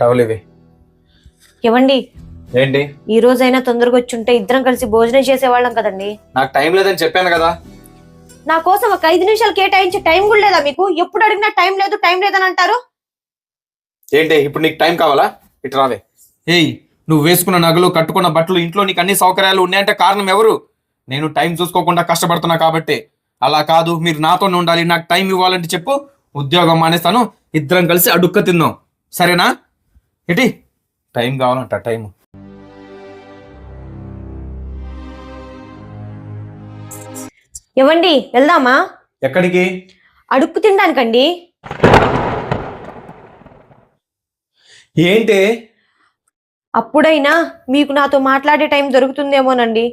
Towel ఇవి ఇవ్వండి ఏంటి? ఈ రోజైనా తొందరగా వచ్చుంటే ఇద్దరం కలిసి భోజనం చేసేవాళ్ళం కదండి. నాకు టైం లేదని చెప్పాను కదా. నా కోసం ఒక ఐదు నిమిషాలు కేటాయించే టైం కూడా లేదా మీకు? ఎప్పుడు అడిగినా టైం లేదు టైం లేదని అంటారు? ఏంటి? ఇప్పుడు నీకు టైం కావాలా? ఇటు రావే. ఏయ్ నువ్వు వేసుకున్న నగలు కట్టుకున్న బట్టలు ఇంట్లో నీకు అన్ని సౌకర్యాలు ఉన్నాయంటే కారణం ఎవరు? నేను టైం చూసుకోకుండా కష్టపడుతున్నా కాబట్టి. అలా కాదు మీరు నాతోనే ఉండాలి నాకు టైం ఇవ్వాలంటే చెప్పు. ఉద్యోగం మానేస్తాను ఇద్దరం కలిసి అడుక్క తిందాం. సరేనా? ఏంటి? టైం కావాలంట టైం ఇవ్వండి వెళ్దామా? ఎక్కడికి? అడుక్కు తినడానికండి. ఏంటి? అప్పుడైనా మీకు నాతో మాట్లాడే టైం దొరుకుతుందేమోనండి.